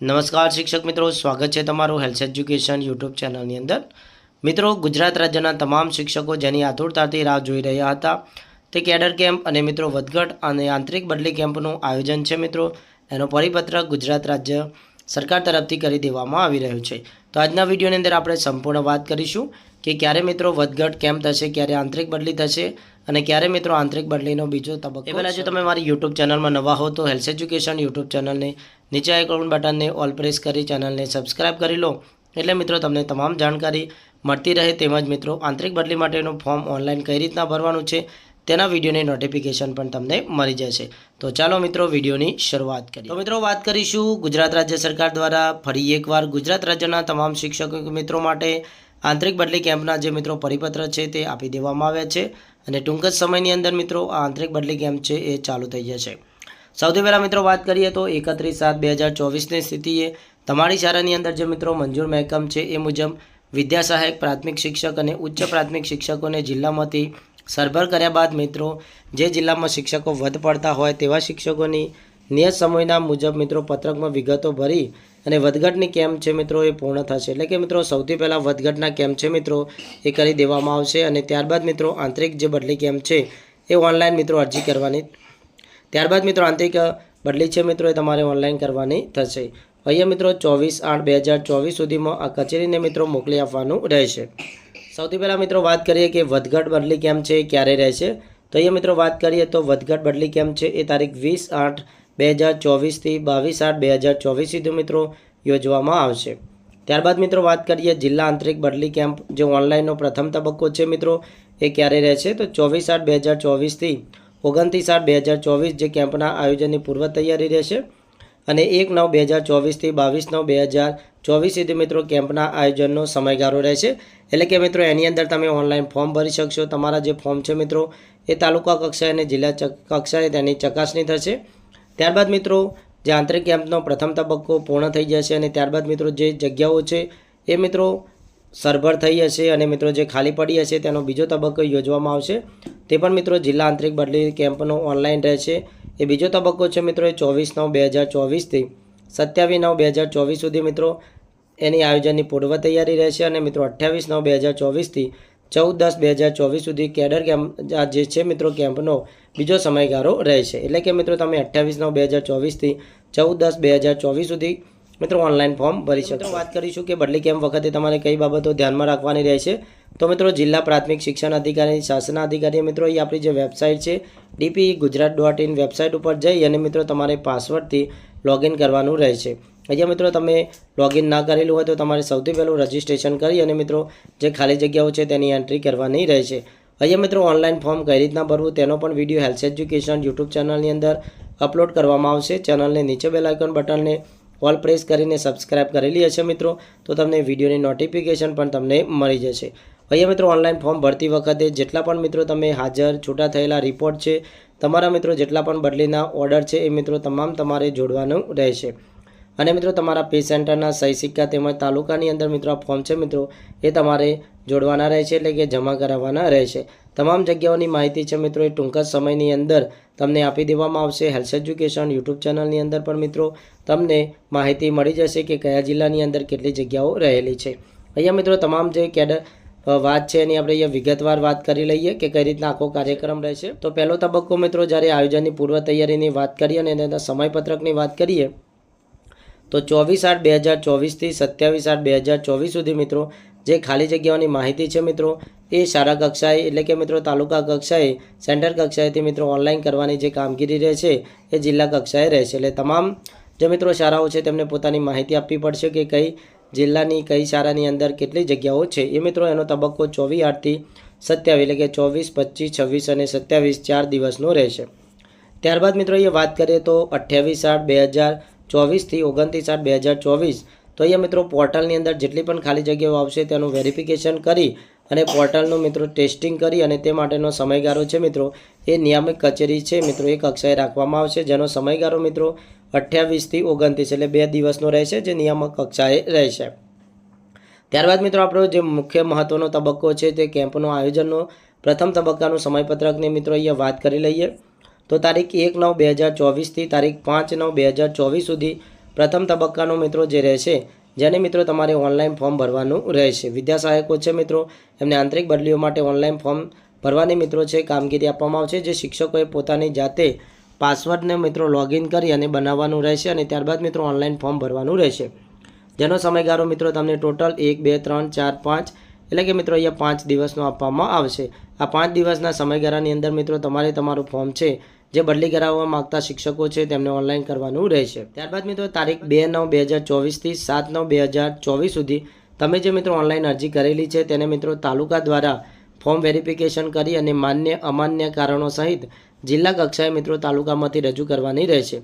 નમસ્કાર શિક્ષક મિત્રો સ્વાગત છે તમારું હેલ્થ એજ્યુકેશન યુટ્યુબ ચેનલની અંદર. મિત્રો ગુજરાત રાજ્યના તમામ શિક્ષકો જેની આતુરતાથી રાહ જોઈ રહ્યા હતા તે કેડર કેમ્પ અને મિત્રો વધઘટ અને આંતરિક બદલી કેમ્પનું આયોજન છે મિત્રો. એનો પરિપત્ર ગુજરાત રાજ્ય સરકાર તરફથી કરી દેવામાં આવી રહ્યું છે. તો આજના વિડીયોની અંદર આપણે સંપૂર્ણ વાત કરીશું કે ક્યારે મિત્રો વધઘટ કેમ્પ થશે ક્યારે આંતરિક બદલી થશે અને ક્યારે મિત્રો આંતરિક બદલીનો બીજો તબક્કો એ પહેલાં જો તમે મારી યુટ્યુબ ચેનલમાં નવા હો તો હેલ્થ એજ્યુકેશન યુટ્યુબ ચેનલને નીચે આઇકોન બટનને ઓલ પ્રેસ કરી ચેનલને સબસ્ક્રાઇબ કરી લો. એટલે મિત્રો તમને તમામ જાણકારી મળતી રહે તેમજ મિત્રો આંતરિક બદલી માટેનું ફોર્મ ઓનલાઈન કઈ રીતના ભરવાનું છે તેના વિડીયોની નોટિફિકેશન પણ તમને મળી જશે. તો ચાલો મિત્રો વિડીયોની શરૂઆત કરીએ. તો મિત્રો વાત કરીશું ગુજરાત રાજ્ય સરકાર દ્વારા ફરી એકવાર ગુજરાત રાજ્યના તમામ શિક્ષકો મિત્રો માટે આંતરિક બદલી કેમ્પના જે મિત્રો પરિપત્ર છે તે આપી દેવામાં આવ્યા છે અને ટૂંક જ સમયની અંદર મિત્રો આ આંતરિક બદલી કેમ્પ છે એ ચાલુ થઈ જશે. સૌથી પહેલાં મિત્રો વાત કરીએ તો એકત્રીસ સાત બે હજાર ચોવીસની સ્થિતિએ. તમારી શાળાની અંદર જે મિત્રો મંજૂર મહેકમ છે એ મુજબ વિદ્યા સહાયક, પ્રાથમિક શિક્ષક અને ઉચ્ચ પ્રાથમિક શિક્ષકોને જિલ્લામાંથી સરભર કર્યા બાદ મિત્રો જે જિલ્લામાં શિક્ષકો વધ પડતા હોય તેવા શિક્ષકોની નિયત સમયના મુજબ મિત્રો પત્રકમાં વિગતો ભરી અને વધઘટની કેમ્પ છે મિત્રો એ પૂર્ણ થશે. એટલે કે મિત્રો સૌથી પહેલાં વધઘટના કેમ્પ છે મિત્રો એ કરી દેવામાં આવશે અને ત્યારબાદ મિત્રો આંતરિક જે બદલી કેમ્પ છે એ ઓનલાઈન મિત્રો અરજી કરવાની ત્યારબાદ મિત્રો આંતરિક બદલી છે મિત્રો, એ તમારે ઓનલાઈન કરવાની થશે. અહીંયા મિત્રો ચોવીસ આઠ બે હજાર ચોવીસ સુધીમાં આ કચેરીને મિત્રો મોકલી આપવાનું રહેશે. સૌથી પહેલાં મિત્રો વાત કરીએ કે વધઘટ બદલી કેમ્પ છે, એ ક્યારે રહેશે? તો અહીંયા મિત્રો વાત કરીએ તો વધઘટ બદલી કેમ્પ છે, એ તારીખ વીસ આઠ બે હજાર ચોવીસથી બાવીસ આઠ બે હજાર ચોવીસ સુધી મિત્રો યોજવામાં આવશે. ત્યારબાદ મિત્રો વાત કરીએ જિલ્લા આંતરિક બદલી કેમ્પ, જે ઓનલાઈનનો પ્રથમ તબક્કો છે મિત્રો, એ ક્યારે રહેશે? તો ચોવીસ આઠ બે હજાર ચોવીસથી ઓગણત્રીસ આઠ બે હજાર ચોવીસ જે કેમ્પના આયોજનની પૂર્વ તૈયારી રહેશે અને એક નવ બે હજાર ચોવીસથી બાવીસ નવ બે હજાર ચોવીસ સુધી મિત્રો કેમ્પના આયોજનનો સમયગાળો રહેશે. એટલે કે મિત્રો એની અંદર તમે ઓનલાઈન ફોર્મ ભરી શકશો. તમારા જે ફોર્મ છે મિત્રો એ તાલુકા કક્ષાએ અને જિલ્લા કક્ષાએ તેની ચકાસણી થશે. ત્યારબાદ મિત્રો જે આંતરિક કેમ્પનો પ્રથમ તબક્કો પૂર્ણ થઈ જશે અને ત્યારબાદ મિત્રો જે જગ્યાઓ છે એ મિત્રો સરભર થઈ હશે અને મિત્રો જે ખાલી પડી હશે તેનો બીજો તબક્કો યોજવામાં આવશે. તે પણ મિત્રો જિલ્લા આંતરિક બદલી કેમ્પનો ઓનલાઈન રહેશે. એ બીજો તબક્કો છે મિત્રો એ ચોવીસ નવ બે હજાર ચોવીસથી સત્યાવીસ નવ બે હજાર ચોવીસ સુધી મિત્રો એની આયોજનની પૂર્વ તૈયારી રહેશે અને મિત્રો અઠ્યાવીસ નવ બે હજાર ચોવીસથી ચૌદ દસ બે હજાર ચોવીસ સુધી કેડર કેમ્પ જે છે મિત્રો કેમ્પનો બીજો સમયગાળો રહેશે. એટલે કે મિત્રો તમે અઠ્યાવીસ નવ બે હજાર ચોવીસથી ચૌદ દસ બે હજાર ચોવીસ સુધી મિત્રો ઓનલાઈન ફોર્મ ભરી શકો વાત કરીશું કે બદલી કેમ્પ વખતે તમારે કઈ બાબતો ધ્યાનમાં રાખવાની રહેશે? તો મિત્રો જિલ્લા પ્રાથમિક શિક્ષણ અધિકારી શાસન અધિકારી મિત્રો એ આપણી જે વેબસાઇટ છે DP Gujarat dot in website ઉપર જઈ અને મિત્રો તમારે પાસવર્ડથી લોગિન કરવાનું રહેશે. અહીંયા મિત્રો તમે લોગિન ના કરેલું હોય તો તમારે સૌથી પહેલું રજિસ્ટ્રેશન કરી અને મિત્રો જે ખાલી જગ્યાઓ છે તેની એન્ટ્રી કરવાની રહેશે. અહીંયા મિત્રો ઓનલાઈન ફોર્મ કઈ રીતના ભરવું તેનો પણ વીડિયો હેલ્થ એજ્યુકેશન યુટ્યુબ ચેનલની અંદર અપલોડ કરવામાં આવશે. ચેનલને નીચે બેલાઇકન બટનને ઓલ પ્રેસ કરીને સબસ્ક્રાઇબ કરેલી હશે મિત્રો, તો તમને વિડીયોની નોટિફિકેશન પણ તમને મળી જશે. અહીંયા મિત્રો ઓનલાઈન ફોર્મ ભરતી વખતે જેટલા પણ મિત્રો તમે હાજર છૂટા થયેલા રિપોર્ટ છે, તમારા મિત્રો જેટલા પણ બદલીના ઓર્ડર છે, એ મિત્રો તમામ તમારે જોડવાનું રહેશે. અને મિત્રો, તમારા પે સેન્ટરના સહી સિક્કા તેમજ તાલુકાની અંદર મિત્રો, આ ફોર્મ છે મિત્રો, એ તમારે જોડવાના રહેશે એટલે કે જમા કરાવવાના રહેશે. તમામ જગ્યાઓની માહિતી છે મિત્રો, એ ટૂંક જ સમયની અંદર તમને આપી દેવામાં આવશે. હેલ્થ એજ્યુકેશન યુટ્યુબ ચેનલની અંદર પણ મિત્રો, તમને માહિતી મળી જશે કે કયા જિલ્લાની અંદર કેટલી જગ્યાઓ રહેલી છે. અહીંયા મિત્રો, તમામ જે કેડર વાત છે એની આપણે અહીંયા વિગતવાર વાત કરી લઈએ કે કઈ રીતના આખો કાર્યક્રમ રહેશે. તો પહેલો તબક્કો મિત્રો, જ્યારે આયોજનની પૂર્વ તૈયારીની વાત કરીએ અને તેના સમયપત્રકની વાત કરીએ તો ચોવીસ આઠ બે હજાર ચોવીસથી સત્યાવીસ આઠ બે હજાર ચોવીસ સુધી મિત્રો, જે ખાલી જગ્યાઓની માહિતી છે મિત્રો, એ શાળા કક્ષાએ, એટલે કે મિત્રો તાલુકા કક્ષાએ, સેન્ટર કક્ષાએથી મિત્રો ઓનલાઈન કરવાની જે કામગીરી રહેશે એ જિલ્લા કક્ષાએ રહેશે એટલે તમામ જે મિત્રો શાળાઓ છે, તેમને પોતાની માહિતી આપવી પડશે કે કઈ જિલ્લાની, કઈ શાળાની અંદર કેટલી જગ્યાઓ છે. એ મિત્રો એનો તબક્કો ચોવીસ આઠથી સત્યાવીસ, એટલે કે ચોવીસ, પચીસ, છવ્વીસ અને સત્યાવીસ ચાર દિવસનો રહેશે. ત્યારબાદ મિત્રો એ વાત કરીએ તો અઠ્યાવીસ આઠ બે હજાર ચોવીસથી ઓગણત્રીસ આઠ બે હજાર ચોવીસ. તો અહીંયા મિત્રો પોર્ટલની અંદર જેટલી પણ ખાલી જગ્યાઓ આવશે તેનું વેરિફિકેશન કરી અને પોર્ટલનું મિત્રો ટેસ્ટિંગ કરી અને તે માટેનો સમયગાળો છે મિત્રો. એ નિયામક કચેરી છે મિત્રો એ કક્ષાએ રાખવામાં આવશે જેનો સમયગાળો મિત્રો અઠ્યાવીસથી ઓગણત્રીસ એટલે બે દિવસનો રહેશે જે નિયામક કક્ષાએ રહેશે. ત્યારબાદ મિત્રો આપણો જે મુખ્ય મહત્ત્વનો તબક્કો છે તે કેમ્પનો આયોજનનો. પ્રથમ તબક્કાનું સમયપત્રકની મિત્રો અહીંયા વાત કરી લઈએ. તો તારીખ એક નવ બે હજાર ચોવીસથી તારીખ પાંચ નવ બે હજાર ચોવીસ સુધી પ્રથમ તબક્કાનો મિત્રો જે રહેશે, જેને મિત્રો તમારે ઓનલાઈન ફોર્મ ભરવાનું રહેશે. વિદ્યા સહાયકો છે મિત્રો, એમને આંતરિક બદલીઓ માટે ઓનલાઈન ફોર્મ ભરવાની મિત્રો છે, કામગીરી આપવામાં આવશે. જે શિક્ષકોએ પોતાની જાતે પાસવર્ડને મિત્રો લોગિન કરી અને બનાવવાનું રહેશે અને ત્યારબાદ મિત્રો ઓનલાઈન ફોર્મ ભરવાનું રહેશે. જેનો સમયગાળો મિત્રો તમને ટોટલ એક, બે, ત્રણ, ચાર, પાંચ, એટલે કે મિત્રો અહીંયા પાંચ દિવસનો આપવામાં આવશે. આ પાંચ દિવસના સમયગાળાની અંદર મિત્રો તમારે તમારું ફોર્મ છે જે બદલી કરાવવા માંગતા શિક્ષકો છે તેમને ઓનલાઈન કરવાનું રહેશે. ત્યારબાદ મિત્રો તારીખ બે નવ બે હજાર ચોવીસથી સાત નવ બે હજાર ચોવીસ સુધી તમે જે મિત્રો ઓનલાઈન અરજી કરેલી છે તેને મિત્રો તાલુકા દ્વારા ફોર્મ વેરિફિકેશન કરી અને માન્ય અમાન્ય કારણો સહિત જિલ્લા કક્ષાએ મિત્રો તાલુકામાંથી રજૂ કરવાની રહેશે.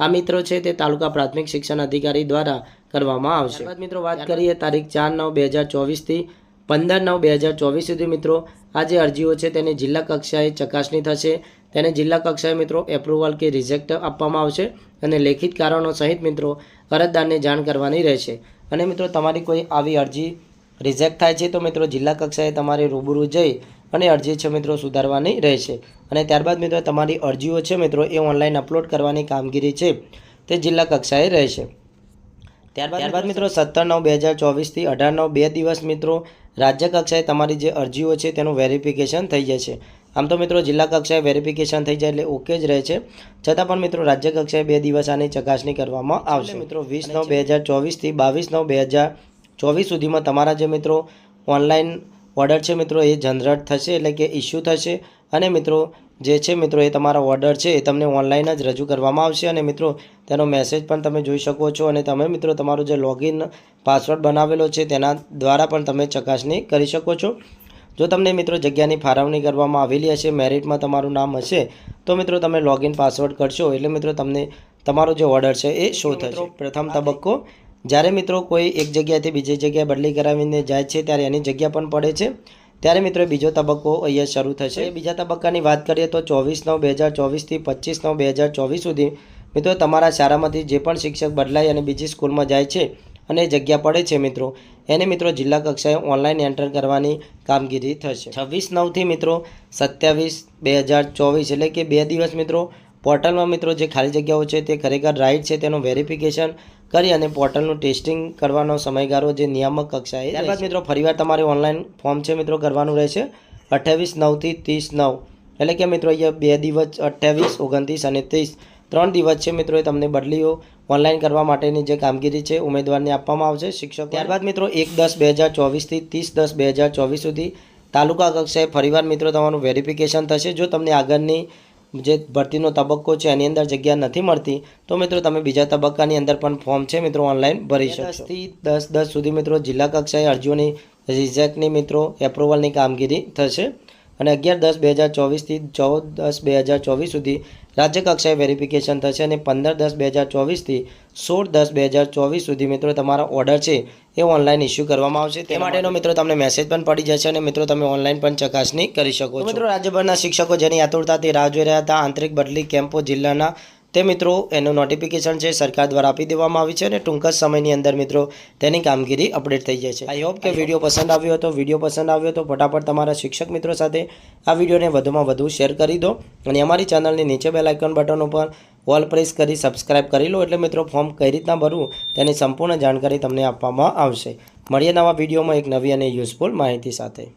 આ મિત્રો છે તે તાલુકા પ્રાથમિક શિક્ષણ અધિકારી દ્વારા કરવામાં આવશે. ત્યારબાદ મિત્રો વાત કરીએ તારીખ ચાર નવ બે હજાર ચોવીસથી પંદર નવ બે હજાર ચોવીસ સુધી મિત્રો આ જે અરજીઓ છે તેની જિલ્લા કક્ષાએ ચકાસણી થશે. તેને જિલ્લા કક્ષાએ મિત્રો એપ્રુવલ કે રિજેક્ટ આપવામાં આવશે અને લેખિત કારણો સહિત મિત્રો અરજદારને જાણ કરવાની રહેશે. અને મિત્રો તમારી કોઈ આવી અરજી રિજેક્ટ થાય છે તો મિત્રો જિલ્લા કક્ષાએ તમારે રૂબરૂ જઈ અને અરજી છે મિત્રો સુધારવાની રહેશે. અને ત્યારબાદ મિત્રો તમારી અરજીઓ છે મિત્રો એ ઓનલાઈન અપલોડ કરવાની કામગીરી છે તે જિલ્લા કક્ષાએ રહેશે. ત્યારબાદ ત્યારબાદ મિત્રો સત્તર નવ બે હજાર ચોવીસથી અઢાર નવ બે દિવસ મિત્રો રાજ્ય કક્ષાએ તમારી જે અરજીઓ છે તેનું વેરિફિકેશન થઈ જશે આમ તો મિત્રો જિલ્લા કક્ષાએ વેરિફિકેશન થઈ જાય એટલે ઓકે જ રહે છે. છતાં પણ મિત્રો રાજ્ય કક્ષાએ બે દિવસ આની ચકાસણી કરવામાં આવશે. મિત્રો વીસ નવ બે હજાર ચોવીસથી બાવીસ નવ બે હજાર ચોવીસ સુધીમાં તમારા જે મિત્રો ઓનલાઈન ઓર્ડર છે મિત્રો એ જનરેટ થશે એટલે કે ઇસ્યુ થશે. અને મિત્રો જે છે મિત્રો એ તમારો ઓર્ડર છે એ તમને ઓનલાઈન જ રજૂ કરવામાં આવશે. અને મિત્રો તેનો મેસેજ પણ તમે જોઈ શકો છો. અને તમે મિત્રો તમારો જે લોગિન પાસવર્ડ બનાવેલો છે તેના દ્વારા પણ તમે ચકાસણી કરી શકો છો. જો તમને મિત્રો જગ્યાની ફાળવણી કરવામાં આવેલી હશે મેરિટમાં તમારું નામ હશે તો મિત્રો તમે લોગિન પાસવર્ડ કરશો. એટલે મિત્રો તમને તમારો જે ઓર્ડર છે એ શો થશે. પ્રથમ તબક્કો જ્યારે મિત્રો કોઈ એક જગ્યાએથી બીજી જગ્યાએ બદલી કરાવીને જાય છે ત્યારે એની જગ્યા પણ પડે છે. ત્યારે મિત્રો બીજો તબક્કો અહીંયા શરૂ થશે. બીજા તબક્કાની વાત કરીએ તો ચોવીસ નવ બે હજાર ચોવીસથી પચીસ નવ બે હજાર ચોવીસ સુધી મિત્રો તમારા શાળામાંથી જે પણ શિક્ષક બદલાય અને બીજી સ્કૂલમાં જાય છે અને જગ્યા પડે છે મિત્રો, એને મિત્રો જિલ્લા કક્ષાએ ઓનલાઈન એન્ટર કરવાની કામગીરી થશે. છવ્વીસ નવથી મિત્રો સત્યાવીસ બે હજાર ચોવીસ એટલે કે બે દિવસ મિત્રો પોર્ટલમાં મિત્રો જે ખાલી જગ્યાઓ છે તે ખરેખર રાઈટ છે તેનું વેરિફિકેશન કરી અને પોર્ટલનું ટેસ્ટિંગ કરવાનો સમયગાળો જે નિયામક કક્ષાએ ત્યારબાદ મિત્રો ફરીવાર તમારે ઓનલાઈન ફોર્મ છે મિત્રો કરવાનું રહેશે અઠ્યાવીસ નવથી ત્રીસ નવ. એટલે કે મિત્રો અહીંયા બે દિવસ અઠ્યાવીસ ઓગણત્રીસ અને ત્રીસ. ત્રણ દિવસ છે મિત્રો એ તમને બદલીઓ. ઓનલાઈન કરવા માટેની જે કામગીરી છે ઉમેદવારને આપવામાં આવશે શિક્ષક ત્યારબાદ મિત્રો એક દસ બે હજાર ચોવીસથી ત્રીસ દસ બે હજાર ચોવીસ સુધી તાલુકા કક્ષાએ ફરીવાર મિત્રો તમારું વેરિફિકેશન થશે. જો તમને આગળની જે ભરતીનો તબક્કો છે એની અંદર જગ્યા નથી મળતી તો મિત્રો તમે બીજા તબક્કાની અંદર પણ ફોર્મ છે મિત્રો ઓનલાઈન ભરી શકો દસથી દસ દસ સુધી મિત્રો જિલ્લા કક્ષાએ અરજીઓની રિજેક્ટની મિત્રો એપ્રુવલની કામગીરી થશે. અને અગિયાર દસ બે હજાર ચોવીસથી ચૌદ દસ બે હજાર ચોવીસ સુધી રાજ્ય કક્ષાએ વેરિફિકેશન થશે અને પંદર દસ બે હજાર ચોવીસથી સોળ દસ બે હજાર ચોવીસ સુધી મિત્રો તમારા ઓર્ડર છે એ ઓનલાઈન ઇસ્યુ કરવામાં આવશે. તે માટેનો મિત્રો તમને મેસેજ પણ પડી જશે અને મિત્રો તમે ઓનલાઈન પણ ચકાસણી કરી શકો છો. મિત્રો રાજ્યભરના શિક્ષકો જેની આતુરતાથી રાહ જોઈ રહ્યા હતા આંતરિક બદલી કેમ્પો જિલ્લાના તે મિત્રો, એનું નોટિફિકેશન છે સરકાર દ્વારા આપી દેવામાં આવી છે અને ટૂંક જ સમયની અંદર મિત્રો, તેની કામગીરી અપડેટ થઈ જાય છે. આઈ હોપ કે વીડિયો પસંદ આવ્યો હતો વીડિયો પસંદ આવ્યો તો ફટાફટ તમારા શિક્ષક મિત્રો સાથે આ વિડીયોને વધુમાં વધુ શેર કરી દો અને અમારી ચેનલની નીચે બેલ આઇકન બટન ઉપર ઓલ પ્રેસ કરી સબસ્ક્રાઇબ કરી લો એટલે મિત્રો ફોર્મ કઈ રીતના ભરવું તેની સંપૂર્ણ જાણકારી તમને આપવામાં આવશે. મળીએ નવા વિડીયોમાં એક નવી અને યુઝફુલ માહિતી સાથે.